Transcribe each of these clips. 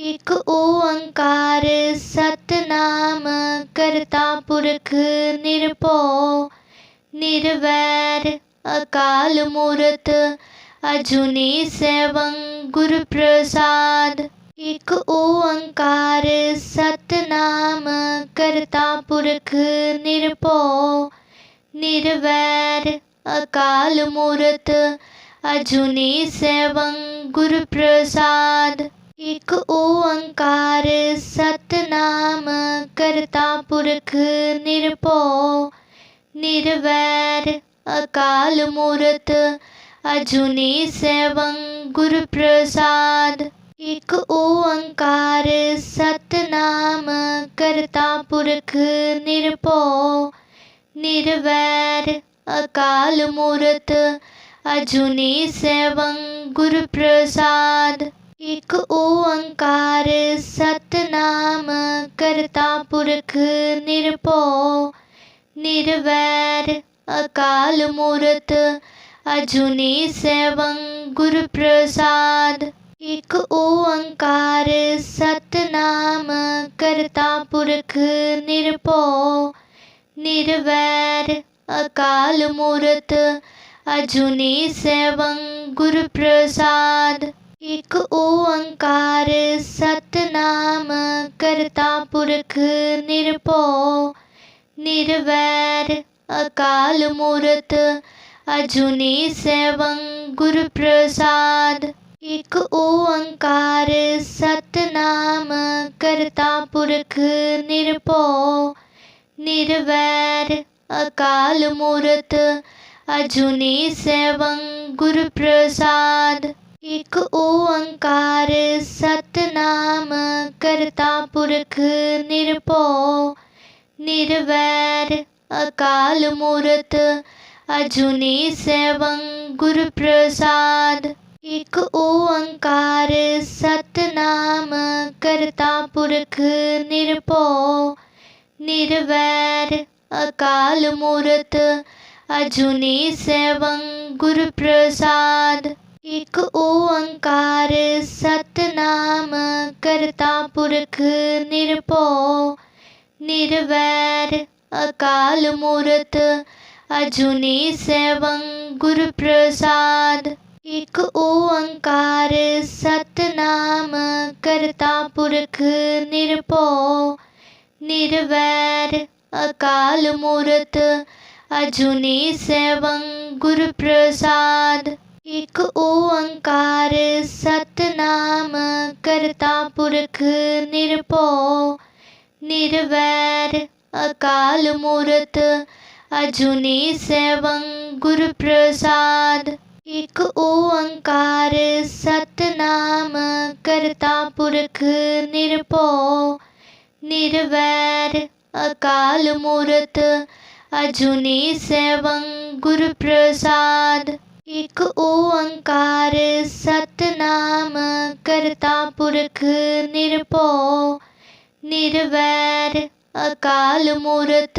एक ओंकार सतनाम करता पुरख निरपो। निर्वैर अकाल मूर्त अजुनी सेवं गुरु प्रसाद एक ओंकार सतनाम करता पुरख निरपो। निर्वैर अकाल मूर्त अजुनी सेवं गुरु प्रसाद एक ओंकार सतनाम करता पुरख निरपो, निर्वैर अकाल मूर्त अजुनी सेवं गुरु प्रसाद एक ओंकार सतनाम करता पुरख निरपो, निर्वैर अकाल मूर्त अजुनी सेवं गुरु प्रसाद ਇਕ ਓੰਕਾਰ ਸਤਨਾਮ, ਕਰਤਾ ਪੁਰਖ ਨਿਰਭਉ, ਨਿਰਵੈਰ ਅਕਾਲ ਮੂਰਤ, ਅਜੂਨੀ ਸੈਭੰ ਗੁਰ ਪ੍ਰਸਾਦ। ਇਕ ਓੰਕਾਰ ਸਤਨਾਮ, ਕਰਤਾ ਪੁਰਖ ਨਿਰਭਉ, ਨਿਰਵੈਰ ਅਕਾਲ ਮੂਰਤ, ਅਜੂਨੀ ਸੈਭੰ ਗੁਰ ਪ੍ਰਸਾਦ। एक ओंकार सतनाम करता पुरख निरपो। निर्वैर अकाल मूर्त अजुनी सेवं गुरु प्रसाद एक ओंकार सतनाम करता पुरख निरपो। निर्वैर अकाल मूर्त अजुनी सेवं गुरु प्रसाद ਇਕ ਓੰਕਾਰ ਸਤਨਾਮ ਕਰਤਾ ਪੁਰਖ ਨਿਰਭਉ, ਨਿਰਵੈਰ ਅਕਾਲ ਮੂਰਤ ਅਜੂਨੀ ਸੈਭੰ ਗੁਰ ਪ੍ਰਸਾਦ ਇਕ ਓੰਕਾਰ ਸਤਨਾਮ ਕਰਤਾ ਪੁਰਖ ਨਿਰਭਉ, ਨਿਰਵੈਰ ਅਕਾਲ ਮੂਰਤ ਅਜੂਨੀ ਸੈਭੰ ਗੁਰ ਪ੍ਰਸਾਦ ਇਕ ਓੰਕਾਰ ਸਤਨਾਮ, ਕਰਤਾ ਪੁਰਖ ਨਿਰਭਉ, ਨਿਰਵੈਰ ਅਕਾਲ ਮੂਰਤ, ਅਜੂਨੀ ਸੈਭੰ ਗੁਰ ਪ੍ਰਸਾਦ। ਇਕ ਓੰਕਾਰ ਸਤਨਾਮ, ਕਰਤਾ ਪੁਰਖ ਨਿਰਭਉ, ਨਿਰਵੈਰ ਅਕਾਲ ਮੂਰਤ, ਅਜੂਨੀ ਸੈਭੰ ਗੁਰ ਪ੍ਰਸਾਦ। ਇਕ ਓੰਕਾਰ ਸਤਨਾਮ, ਕਰਤਾ ਪੁਰਖ ਨਿਰਭਉ, ਨਿਰਵੈਰ ਅਕਾਲ ਮੂਰਤ, ਅਜੂਨੀ ਸੈਭੰ ਗੁਰ ਪ੍ਰਸਾਦ। ਇਕ ਓੰਕਾਰ ਸਤਨਾਮ, ਕਰਤਾ ਪੁਰਖ ਨਿਰਭਉ, ਨਿਰਵੈਰ ਅਕਾਲ ਮੂਰਤ, ਅਜੂਨੀ ਸੈਭੰ ਗੁਰ ਪ੍ਰਸਾਦ। एक ओंकार सतनाम करता पुरख निरपो। निर्वैर अकाल मूर्त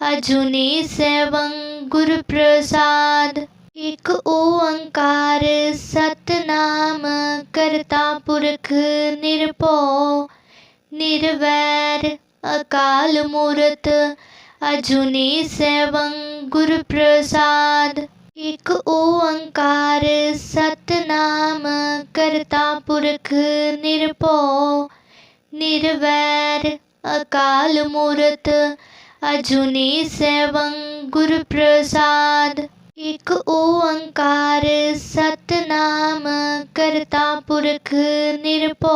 अजुनी सेवं गुरु प्रसाद एक ओंकार सतनाम करता पुरख निरपो। निर्वैर अकाल मूर्त अजुनी सेवं गुरु प्रसाद एक ओंकार सतनाम करता पुरख निरपो, निर्वैर अकाल मूर्त अजुनी सेवं गुरु प्रसाद एक ओंकार सतनाम करता पुरख निरपो,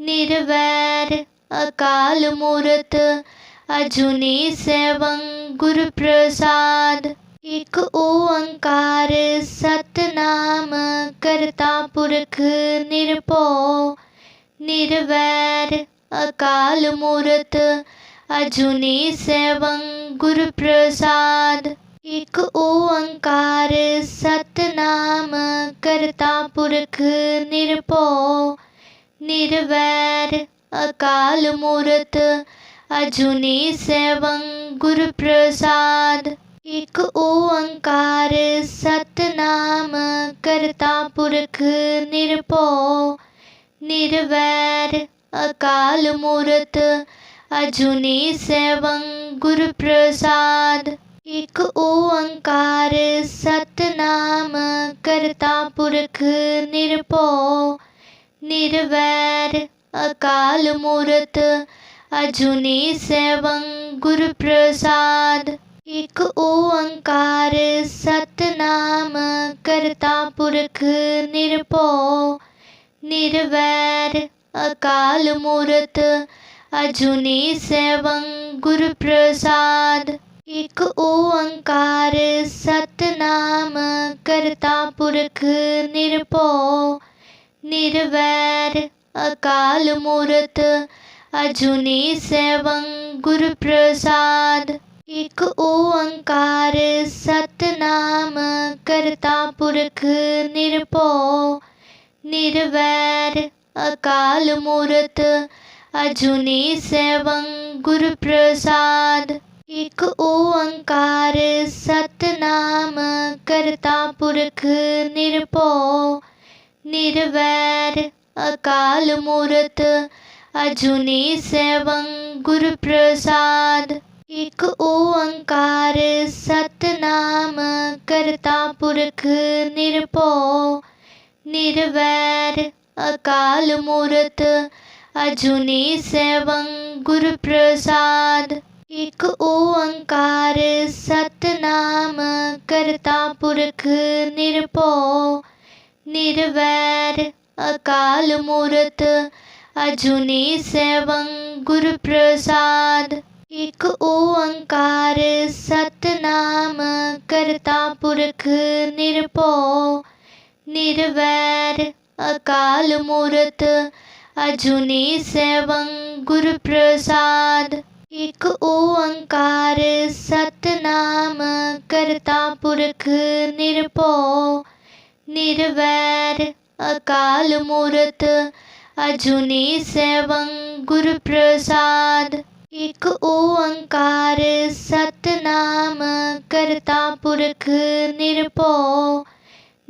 निर्वैर अकाल मूर्त अजुनी सेवं गुरु प्रसाद एक ओंकार सतनाम करता पुरख निरपो, निर्वैर अकाल मूर्त, अजुनी सेवं गुरु प्रसाद एक ओंकार सतनाम करता पुरख निरपो, निर्वैर अकाल मूर्त, अजुनी सेवं गुरु प्रसाद एक ओंकार सतनाम करता पुरख निरपो, निर्वैर अकाल मूर्त, अजुनी सेवं गुरु प्रसाद एक ओंकार सतनाम करता पुरख निरपो, निर्वैर अकाल मूर्त, अजुनी सेवं गुरु प्रसाद ਇਕ ਓੰਕਾਰ ਸਤਨਾਮ, ਕਰਤਾ ਪੁਰਖ ਨਿਰਭਉ, ਨਿਰਵੈਰ ਅਕਾਲ ਮੂਰਤ, ਅਜੂਨੀ ਸੈਭੰ ਗੁਰ ਪ੍ਰਸਾਦ ਇਕ ਓੰਕਾਰ ਸਤਨਾਮ, ਕਰਤਾ ਪੁਰਖ ਨਿਰਭਉ, ਨਿਰਵੈਰ ਅਕਾਲ ਮੂਰਤ, ਅਜੂਨੀ ਸੈਭੰ ਗੁਰ ਪ੍ਰਸਾਦ ਇਕ ਓੰਕਾਰ ਸਤਨਾਮ, ਕਰਤਾ ਪੁਰਖ ਨਿਰਭਉ, ਨਿਰਵੈਰ ਅਕਾਲ ਮੂਰਤ, ਅਜੂਨੀ ਸੈਭੰ ਗੁਰ ਪ੍ਰਸਾਦ। ਇਕ ਓੰਕਾਰ ਸਤਨਾਮ, ਕਰਤਾ ਪੁਰਖ ਨਿਰਭਉ, ਨਿਰਵੈਰ ਅਕਾਲ ਮੂਰਤ, ਅਜੂਨੀ ਸੈਭੰ ਗੁਰ ਪ੍ਰਸਾਦ। ਇਕ ਓੰਕਾਰ, ਸਤਨਾਮ ਕਰਤਾ ਪੁਰਖ ਨਿਰਭਉ, ਨਿਰਵੈਰ ਅਕਾਲ ਮੂਰਤ ਅਜੂਨੀ ਸੈਭੰ ਗੁਰ ਪ੍ਰਸਾਦ। ਇਕ ਓੰਕਾਰ, ਸਤਨਾਮ ਕਰਤਾ ਪੁਰਖ ਨਿਰਭਉ, ਨਿਰਵੈਰ ਅਕਾਲ ਮੂਰਤ ਅਜੂਨੀ ਸੈਭੰ ਗੁਰ ਪ੍ਰਸਾਦ। ਇਕ ਓੰਕਾਰ ਸਤਨਾਮ ਕਰਤਾ ਪੁਰਖ ਨਿਰਭਉ, ਨਿਰਵੈਰ ਅਕਾਲ ਮੂਰਤ ਅਜੂਨੀ ਸੈਭੰ ਗੁਰ ਪ੍ਰਸਾਦ। ਇਕ ਓੰਕਾਰ ਸਤਨਾਮ ਕਰਤਾ ਪੁਰਖ ਨਿਰਭਉ, ਨਿਰਵੈਰ ਅਕਾਲ ਮੂਰਤ ਅਜੂਨੀ ਸੈਭੰ ਗੁਰ ਪ੍ਰਸਾਦ। एक ओंकार सतनाम करता पुरख निरपो,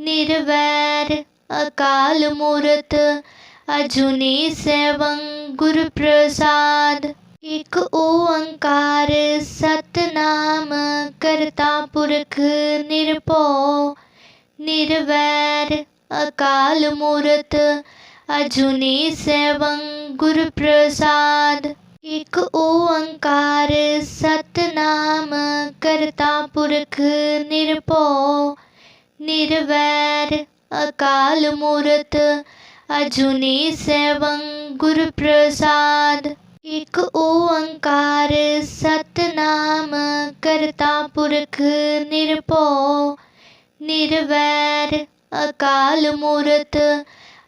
निर्वैर अकाल मूर्त अजुनी सेवं गुरु प्रसाद एक ओंकार सतनाम करता पुरख निरपो, निर्वैर अकाल मूर्त अजुनी सेवं गुरु प्रसाद एक ओंकार सतनाम करता पुरख निरपो, निर्वैर अकाल मूर्त, अजुनी सेवं गुरु प्रसाद एक ओंकार सतनाम करता पुरख निरपो, निर्वैर अकाल मूर्त,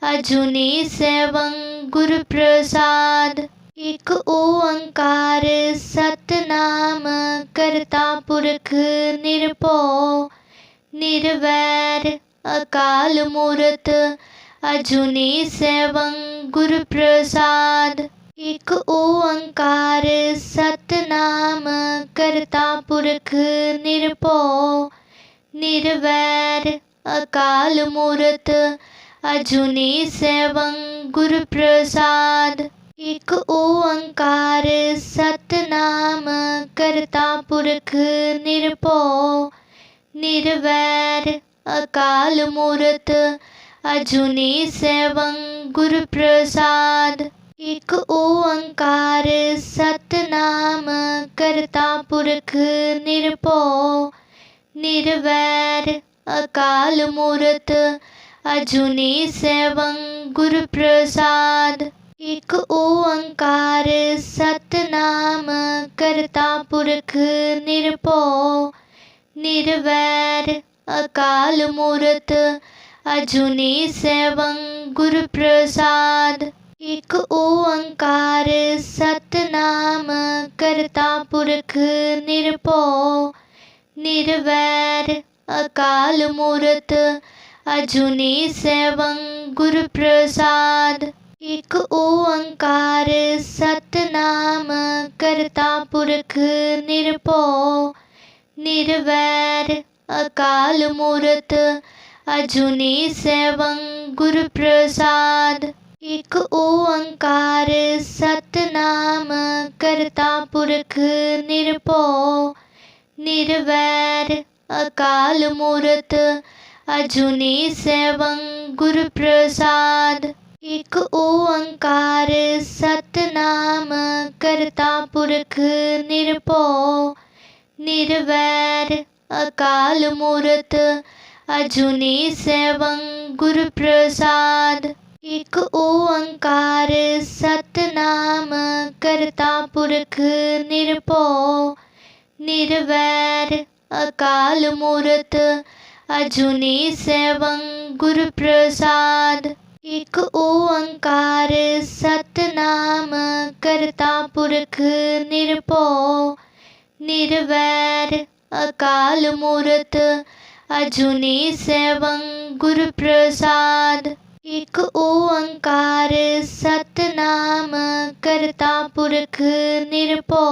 अजुनी सेवं गुरु प्रसाद एक ओंकार सतनाम करता पुरख निरपो, निर्वैर अकाल मूर्त, अजुनी सेवं गुरु प्रसाद एक ओंकार सतनाम करता पुरख निरपो, निर्वैर अकाल मूर्त, अजुनी सेवं गुरु प्रसाद ਇਕ ਓੰਕਾਰ ਸਤਨਾਮ ਕਰਤਾ ਪੁਰਖ ਨਿਰਭਉ, ਨਿਰਵੈਰ ਅਕਾਲ ਮੂਰਤ ਅਜੂਨੀ ਸੈਭੰ ਗੁਰ ਪ੍ਰਸਾਦ ਇਕ ਓੰਕਾਰ ਸਤਨਾਮ ਕਰਤਾ ਪੁਰਖ ਨਿਰਭਉ, ਨਿਰਵੈਰ ਅਕਾਲ ਮੂਰਤ ਅਜੂਨੀ ਸੈਭੰ ਗੁਰ ਪ੍ਰਸਾਦ ਇਕ ਓੰਕਾਰ ਸਤਨਾਮ ਕਰਤਾ ਪੁਰਖ ਨਿਰਭਉ, ਨਿਰਵੈਰ ਅਕਾਲ ਮੂਰਤ ਅਜੂਨੀ ਸੈਭੰ ਗੁਰ ਪ੍ਰਸਾਦ ਇਕ ਓੰਕਾਰ ਸਤਨਾਮ ਕਰਤਾ ਪੁਰਖ ਨਿਰਭਉ, ਨਿਰਵੈਰ ਅਕਾਲ ਮੂਰਤ ਅਜੂਨੀ ਸੈਭੰ ਗੁਰ ਪ੍ਰਸਾਦ ਇਕ ਓੰਕਾਰ ਸਤਨਾਮ, ਕਰਤਾ ਪੁਰਖ ਨਿਰਭਉ, ਨਿਰਵੈਰ ਅਕਾਲ ਮੂਰਤ, ਅਜੂਨੀ ਸੈਭੰ ਗੁਰ ਪ੍ਰਸਾਦ। ਇਕ ਓੰਕਾਰ ਸਤਨਾਮ, ਕਰਤਾ ਪੁਰਖ ਨਿਰਭਉ, ਨਿਰਵੈਰ ਅਕਾਲ ਮੂਰਤ, ਅਜੂਨੀ ਸੈਭੰ ਗੁਰ ਪ੍ਰਸਾਦ। ਇਕ ਓੰਕਾਰ ਸਤਨਾਮ ਕਰਤਾ ਪੁਰਖ ਨਿਰਭਉ, ਨਿਰਵੈਰ ਅਕਾਲ ਮੂਰਤ ਅਜੂਨੀ ਸੈਭੰ ਗੁਰ ਪ੍ਰਸਾਦ। ਇਕ ਓੰਕਾਰ ਸਤਨਾਮ ਕਰਤਾ ਪੁਰਖ ਨਿਰਭਉ, ਨਿਰਵੈਰ ਅਕਾਲ ਮੂਰਤ ਅਜੂਨੀ ਸੈਭੰ ਗੁਰ ਪ੍ਰਸਾਦ। एक ओंकार सतनाम करता पुरख निरपो, निर्वैर अकाल मूर्त अजुनी सेवं गुरु प्रसाद एक ओंकार सतनाम करता पुरख निरपो,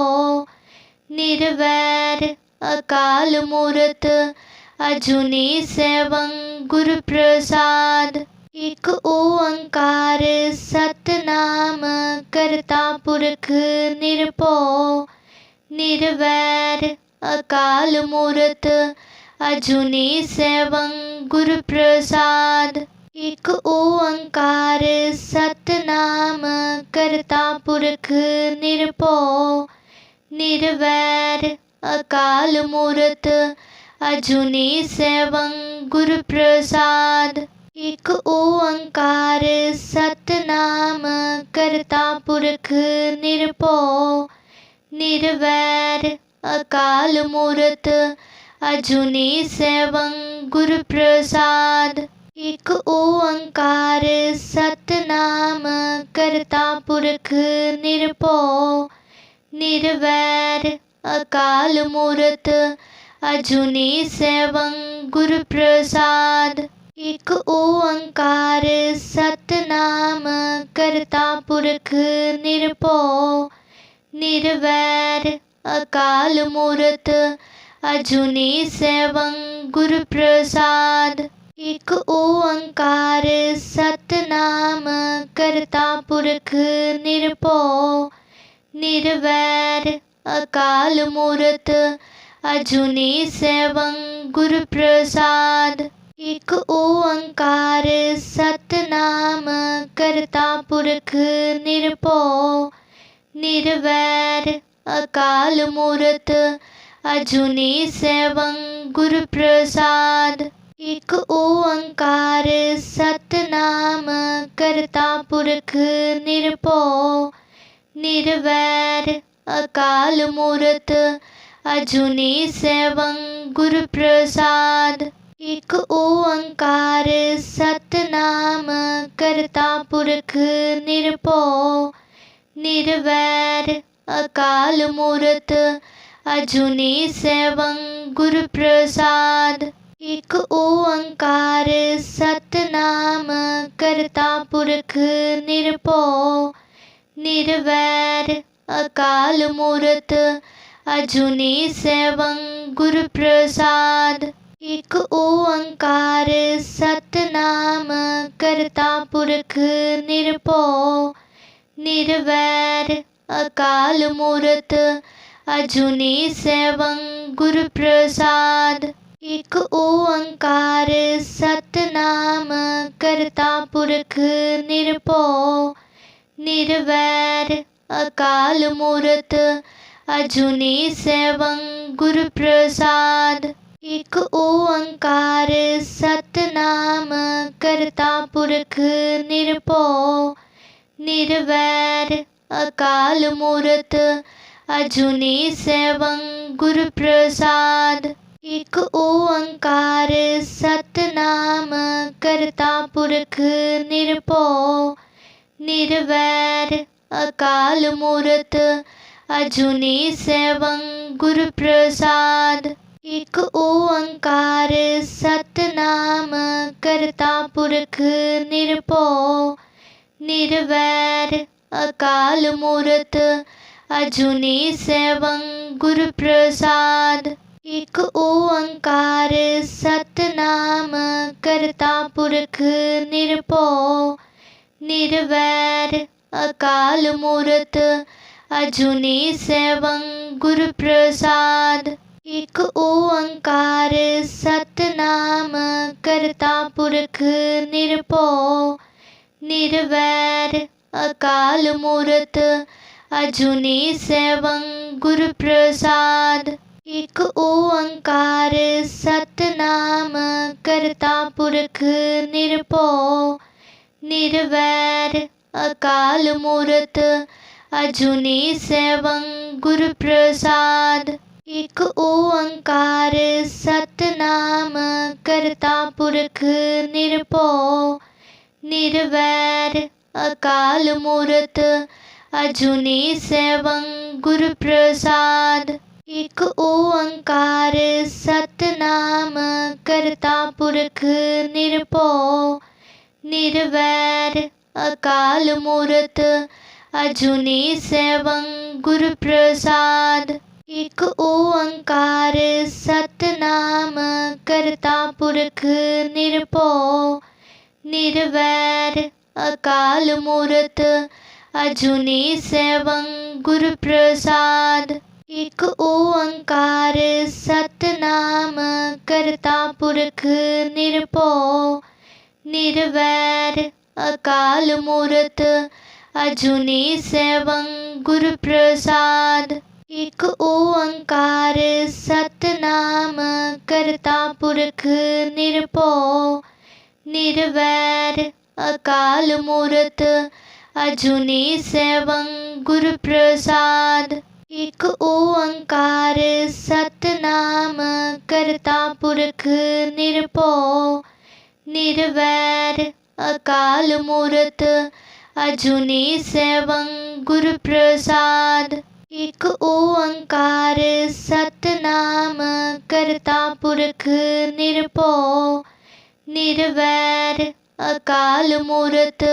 निर्वैर अकाल मूर्त अजुनी सेवं गुरु प्रसाद ਇਕ ਓੰਕਾਰ ਸਤਨਾਮ, ਕਰਤਾ ਪੁਰਖ ਨਿਰਭਉ, ਨਿਰਵੈਰ ਅਕਾਲ ਮੂਰਤ, ਅਜੂਨੀ ਸੈਭੰ ਗੁਰ ਪ੍ਰਸਾਦ। ਇਕ ਓੰਕਾਰ ਸਤਨਾਮ, ਕਰਤਾ ਪੁਰਖ ਨਿਰਭਉ, ਨਿਰਵੈਰ ਅਕਾਲ ਮੂਰਤ, ਅਜੂਨੀ ਸੈਭੰ ਗੁਰ ਪ੍ਰਸਾਦ। एक ओंकार सतनाम करता पुरख निरपो, निर्वैर अकाल मूर्त, अजुनी सेवं गुरु प्रसाद एक ओंकार सतनाम करता पुरख निरपो, निर्वैर अकाल मूर्त, अजुनी सेवं गुरु प्रसाद एक ओंकार सतनाम करता पुरख निरपो, निरवैर अकाल मूर्त, अजुनी सेवं गुरु प्रसाद एक ओंकार सतनाम करता पुरख निरपो, निरवैर अकाल मूर्त, अजुनी सेवं गुरु प्रसाद ਇਕ ਓੰਕਾਰ ਸਤਨਾਮ ਕਰਤਾ ਪੁਰਖ ਨਿਰਭਉ, ਨਿਰਵੈਰ ਅਕਾਲ ਮੂਰਤ ਅਜੂਨੀ ਸੈਭੰ ਗੁਰ ਪ੍ਰਸਾਦ ਇਕ ਓੰਕਾਰ ਸਤਨਾਮ ਕਰਤਾ ਪੁਰਖ ਨਿਰਭਉ, ਨਿਰਵੈਰ ਅਕਾਲ ਮੂਰਤ ਅਜੂਨੀ ਸੈਭੰ ਗੁਰ ਪ੍ਰਸਾਦ ਇਕ ਓੰਕਾਰ ਸਤਨਾਮ, ਕਰਤਾ ਪੁਰਖ ਨਿਰਭਉ, ਨਿਰਵੈਰ ਅਕਾਲ ਮੂਰਤ, ਅਜੂਨੀ ਸੈਭੰ ਗੁਰ ਪ੍ਰਸਾਦ। ਇਕ ਓੰਕਾਰ ਸਤਨਾਮ, ਕਰਤਾ ਪੁਰਖ ਨਿਰਭਉ, ਨਿਰਵੈਰ ਅਕਾਲ ਮੂਰਤ, ਅਜੂਨੀ ਸੈਭੰ ਗੁਰ ਪ੍ਰਸਾਦ। एक ओंकार सतनाम करता पुरख निरपो। निर्वैर अकाल मूर्त अजुनी सेवं गुरु प्रसाद एक ओंकार सतनाम करता पुरख निरपो। निर्वैर अकाल मूर्त अजुनी सेवं गुरु प्रसाद एक ओंकार सतनाम करता पुरख निरपो, निर्वैर अकाल मूर्त अजुनी सेवं गुरु प्रसाद एक ओंकार सतनाम करता पुरख निरपो, निर्वैर अकाल मूर्त अजुनी सेवं गुरु प्रसाद ਇਕ ਓੰਕਾਰ ਸਤਨਾਮ, ਕਰਤਾ ਪੁਰਖ ਨਿਰਭਉ, ਨਿਰਵੈਰ ਅਕਾਲ ਮੂਰਤ, ਅਜੂਨੀ ਸੈਭੰ ਗੁਰ ਪ੍ਰਸਾਦ। ਇਕ ਓੰਕਾਰ ਸਤਨਾਮ, ਕਰਤਾ ਪੁਰਖ ਨਿਰਭਉ, ਨਿਰਵੈਰ ਅਕਾਲ ਮੂਰਤ, ਅਜੂਨੀ ਸੈਭੰ ਗੁਰ ਪ੍ਰਸਾਦ। एक ओंकार सतनाम करता पुरख निरपो, निर्वैर अकाल मूर्त अजुनी सेवं गुरु प्रसाद एक ओंकार सतनाम करता पुरख निरपो, निर्वैर अकाल मूर्त अजुनी सेवं गुरु प्रसाद ਇਕ ਓੰਕਾਰ ਸਤਨਾਮ, ਕਰਤਾ ਪੁਰਖ ਨਿਰਭਉ, ਨਿਰਵੈਰ ਅਕਾਲ ਮੂਰਤ, ਅਜੂਨੀ ਸੈਭੰ ਗੁਰ ਪ੍ਰਸਾਦ। ਇਕ ਓੰਕਾਰ ਸਤਨਾਮ, ਕਰਤਾ ਪੁਰਖ ਨਿਰਭਉ, ਨਿਰਵੈਰ ਅਕਾਲ ਮੂਰਤ, ਅਜੂਨੀ ਸੈਭੰ ਗੁਰ ਪ੍ਰਸਾਦ। ਇਕ ਓੰਕਾਰ ਸਤਨਾਮ ਕਰਤਾ ਪੁਰਖ ਨਿਰਭਉ, ਨਿਰਵੈਰ ਅਕਾਲ ਮੂਰਤ ਅਜੂਨੀ ਸੈਭੰ ਗੁਰ ਪ੍ਰਸਾਦ ਇਕ ਓੰਕਾਰ ਸਤਨਾਮ ਕਰਤਾ ਪੁਰਖ ਨਿਰਭਉ, ਨਿਰਵੈਰ ਅਕਾਲ ਮੂਰਤ ਅਜੂਨੀ ਸੈਭੰ ਗੁਰ ਪ੍ਰਸਾਦ ਇਕ ਓੰਕਾਰ ਸਤਨਾਮ, ਕਰਤਾ ਪੁਰਖ ਨਿਰਭਉ, ਨਿਰਵੈਰ ਅਕਾਲ ਮੂਰਤ, ਅਜੂਨੀ ਸੈਭੰ ਗੁਰ ਪ੍ਰਸਾਦ। ਇਕ ਓੰਕਾਰ ਸਤਨਾਮ, ਕਰਤਾ ਪੁਰਖ ਨਿਰਭਉ, ਨਿਰਵੈਰ ਅਕਾਲ ਮੂਰਤ, ਅਜੂਨੀ ਸੈਭੰ ਗੁਰ ਪ੍ਰਸਾਦ। ਇਕ ਓੰਕਾਰ ਸਤਨਾਮ, ਕਰਤਾ ਪੁਰਖ ਨਿਰਭਉ, ਨਿਰਵੈਰ ਅਕਾਲ ਮੂਰਤ,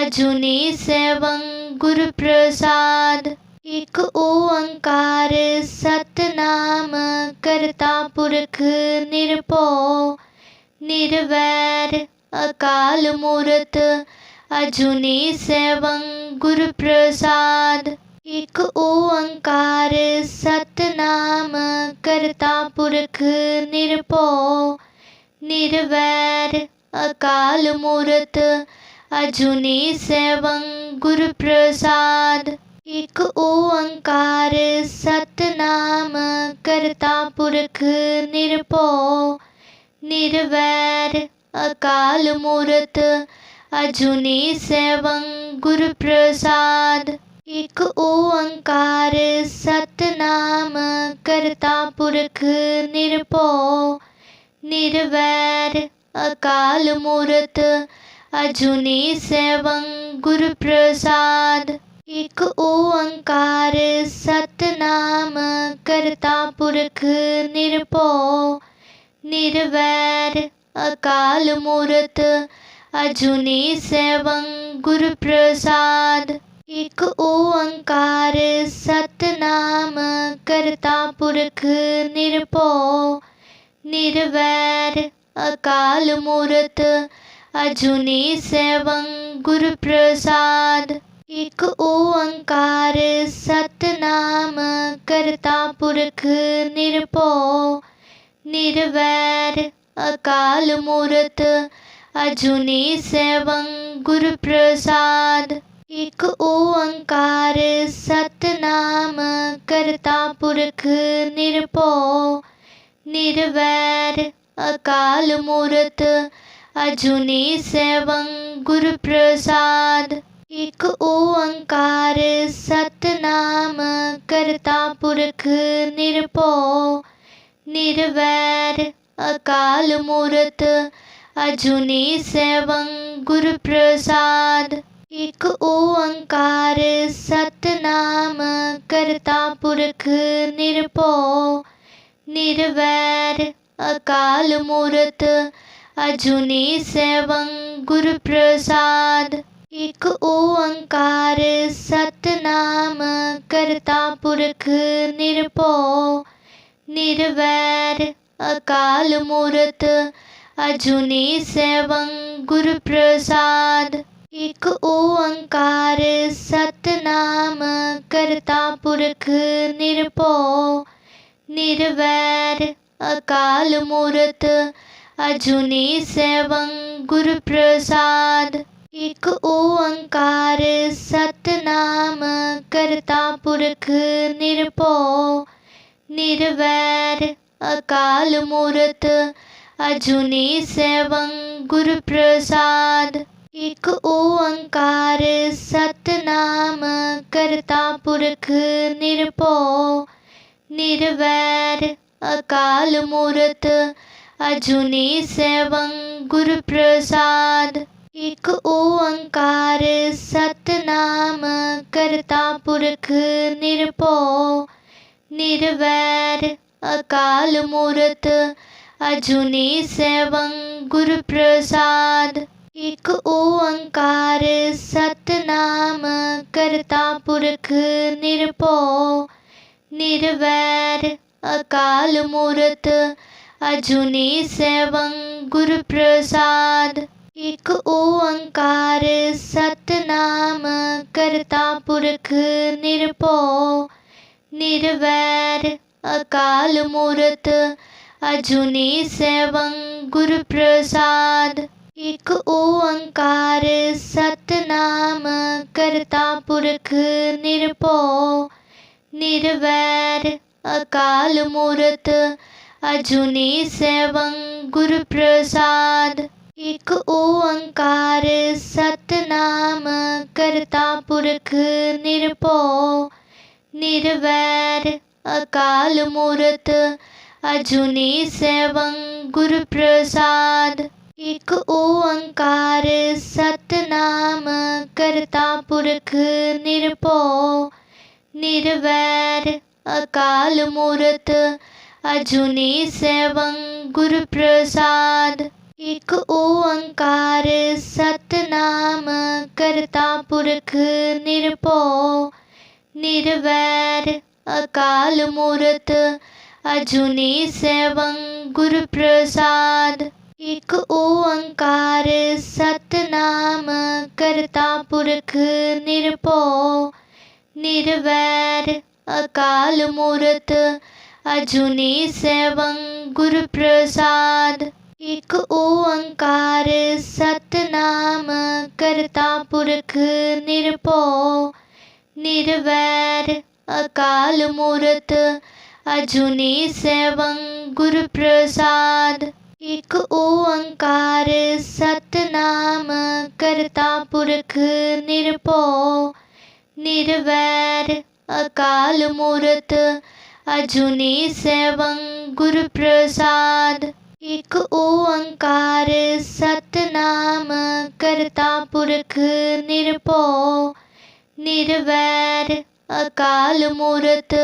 ਅਜੂਨੀ ਸੈਭੰ ਗੁਰ ਪ੍ਰਸਾਦ। ਇਕ ਓੰਕਾਰ ਸਤਨਾਮ, ਕਰਤਾ ਪੁਰਖ ਨਿਰਭਉ, ਨਿਰਵੈਰ ਅਕਾਲ ਮੂਰਤ, ਅਜੂਨੀ ਸੈਭੰ ਗੁਰ ਪ੍ਰਸਾਦ। एक ओंकार सतनाम करता पुरख निरपो। निर्वैर अकाल मूर्त अजुनी सेवं गुरु प्रसाद एक ओंकार सतनाम करता पुरख निरपो। निर्वैर अकाल मूर्त अजुनी सेवं गुरु प्रसाद ਇਕ ਓੰਕਾਰ ਸਤਨਾਮ ਕਰਤਾ ਪੁਰਖ ਨਿਰਭਉ, ਨਿਰਵੈਰ ਅਕਾਲ ਮੂਰਤ ਅਜੂਨੀ ਸੈਭੰ ਗੁਰ ਪ੍ਰਸਾਦ। ਇਕ ਓੰਕਾਰ ਸਤਨਾਮ ਕਰਤਾ ਪੁਰਖ ਨਿਰਭਉ, ਨਿਰਵੈਰ ਅਕਾਲ ਮੂਰਤ ਅਜੂਨੀ ਸੈਭੰ ਗੁਰ ਪ੍ਰਸਾਦ। एक ओंकार सतनाम करता पुरख निरपो, निर्वैर अकाल मूर्त अजुनी सेवं गुरु प्रसाद एक ओंकार सतनाम करता पुरख निरपो, निर्वैर अकाल मूर्त अजुनी सेवं गुरु प्रसाद एक ओंकार सतनाम करता पुरख निरपो, निर्वैर अकाल मूर्त, अजुनी सेवं गुरु प्रसाद एक ओंकार सतनाम करता पुरख निरपो, निर्वैर अकाल मूर्त, अजुनी सेवं गुरु प्रसाद ਇਕ ਓੰਕਾਰ ਸਤਨਾਮ, ਕਰਤਾ ਪੁਰਖ ਨਿਰਭਉ, ਨਿਰਵੈਰ ਅਕਾਲ ਮੂਰਤ, ਅਜੂਨੀ ਸੈਭੰ ਗੁਰ ਪ੍ਰਸਾਦ। ਇਕ ਓੰਕਾਰ ਸਤਨਾਮ, ਕਰਤਾ ਪੁਰਖ ਨਿਰਭਉ, ਨਿਰਵੈਰ ਅਕਾਲ ਮੂਰਤ, ਅਜੂਨੀ ਸੈਭੰ ਗੁਰ ਪ੍ਰਸਾਦ। ਇਕ ਓੰਕਾਰ ਸਤਨਾਮ, ਕਰਤਾ ਪੁਰਖ ਨਿਰਭਉ, ਨਿਰਵੈਰ ਅਕਾਲ ਮੂਰਤ, ਅਜੂਨੀ ਸੈਭੰ ਗੁਰ ਪ੍ਰਸਾਦ। ਇਕ ਓੰਕਾਰ ਸਤਨਾਮ, ਕਰਤਾ ਪੁਰਖ ਨਿਰਭਉ, ਨਿਰਵੈਰ ਅਕਾਲ ਮੂਰਤ, ਅਜੂਨੀ ਸੈਭੰ ਗੁਰ ਪ੍ਰਸਾਦ। ਇਕ ਓੰਕਾਰ ਸਤਨਾਮ ਕਰਤਾ ਪੁਰਖ ਨਿਰਭਉ ਨਿਰਵੈਰ ਅਕਾਲ ਮੂਰਤ ਅਜੂਨੀ ਸੈਭੰ ਗੁਰ ਪ੍ਰਸਾਦ ਇਕ ਓੰਕਾਰ ਸਤਨਾਮ ਕਰਤਾ ਪੁਰਖ ਨਿਰਭਉ ਨਿਰਵੈਰ ਅਕਾਲ ਮੂਰਤ ਅਜੂਨੀ ਸੈਭੰ ਗੁਰ ਪ੍ਰਸਾਦ एक ओंकार सतनाम करता पुरख निरपो। निर्वैर अकाल मूर्त अजुनी सेवं गुरु प्रसाद एक ओंकार सतनाम करता पुरख निरपो। निर्वैर अकाल मूर्त अजुनी सेवं गुरु प्रसाद एक ओंकार सतनाम करता पुरख निरपो, निर्वैर अकाल मूर्त, अजुनी सेवं गुरु प्रसाद एक ओंकार सतनाम करता पुरख निरपो, निर्वैर अकाल मूर्त, अजुनी सेवं गुरु प्रसाद एक ओंकार सतनाम करता पुरख निरपो, निर्वैर अकाल मूर्त, अजुनी सेवं गुरु प्रसाद एक ओंकार सतनाम करता पुरख निरपो, निर्वैर अकाल मूर्त, अजुनी सेवं गुरु प्रसाद एक ओंकार सतनाम करता पुरख निरपो, निर्वैर अकाल मूर्त, अजुनी सेवं गुरु प्रसाद एक ओंकार सतनाम करता पुरख निरपो, निर्वैर अकाल मूर्त, अजुनी सेवं गुरु प्रसाद एक ओंकार सतनाम करता पुरख निरपो, निर्वैर अकाल मूर्त अजुनी सेवं गुरु प्रसाद एक ओंकार सतनाम करता पुरख निरपो, निर्वैर अकाल मूर्त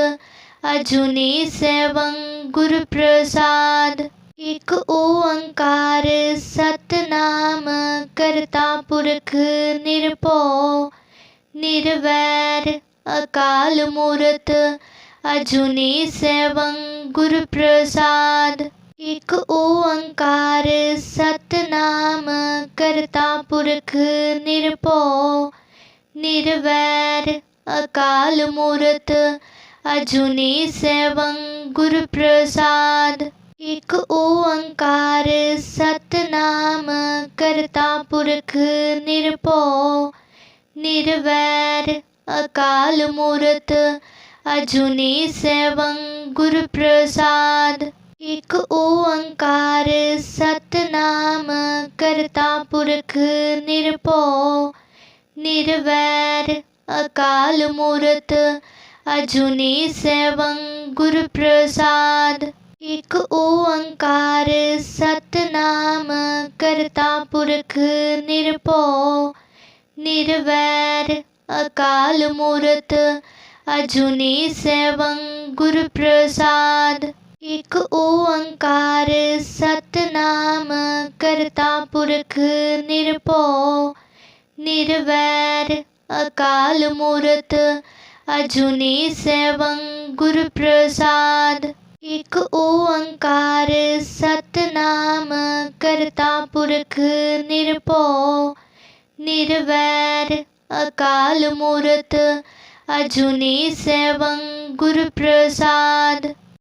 अजुनी सेवं गुरु प्रसाद ਇਕ ਓੰਕਾਰ ਸਤਨਾਮ ਕਰਤਾ ਪੁਰਖ ਨਿਰਭਉ, ਨਿਰਵੈਰ ਅਕਾਲ ਮੂਰਤ ਅਜੂਨੀ ਸੈਭੰ ਗੁਰ ਪ੍ਰਸਾਦ। ਇਕ ਓੰਕਾਰ ਸਤਨਾਮ ਕਰਤਾ ਪੁਰਖ ਨਿਰਭਉ, ਨਿਰਵੈਰ ਅਕਾਲ ਮੂਰਤ ਅਜੂਨੀ ਸੈਭੰ ਗੁਰ ਪ੍ਰਸਾਦ। ਇਕ ਓੰਕਾਰ ਸਤਨਾਮ ਕਰਤਾ ਪੁਰਖ ਨਿਰਭਉ ਨਿਰਵੈਰ ਅਕਾਲ ਮੂਰਤ ਅਜੂਨੀ ਸੈਭੰ ਗੁਰ ਪ੍ਰਸਾਦ ਇਕ ਓੰਕਾਰ ਸਤਨਾਮ ਕਰਤਾ ਪੁਰਖ ਨਿਰਭਉ ਨਿਰਵੈਰ ਅਕਾਲ ਮੂਰਤ ਅਜੂਨੀ ਸੈਭੰ ਗੁਰ ਪ੍ਰਸਾਦ एक ओंकार सतनाम करता पुरख निरपो। निर्वैर अकाल मूर्त अजुनी सेवं गुरु प्रसाद एक ओंकार सतनाम करता पुरख निरपो। निर्वैर अकाल मूर्त अजुनी सेवं गुरु प्रसाद एक ओंकार सतनाम करता पुरख निरपो निर्वैर अकाल मूर्त अजुनी सेवं गुरु प्रसाद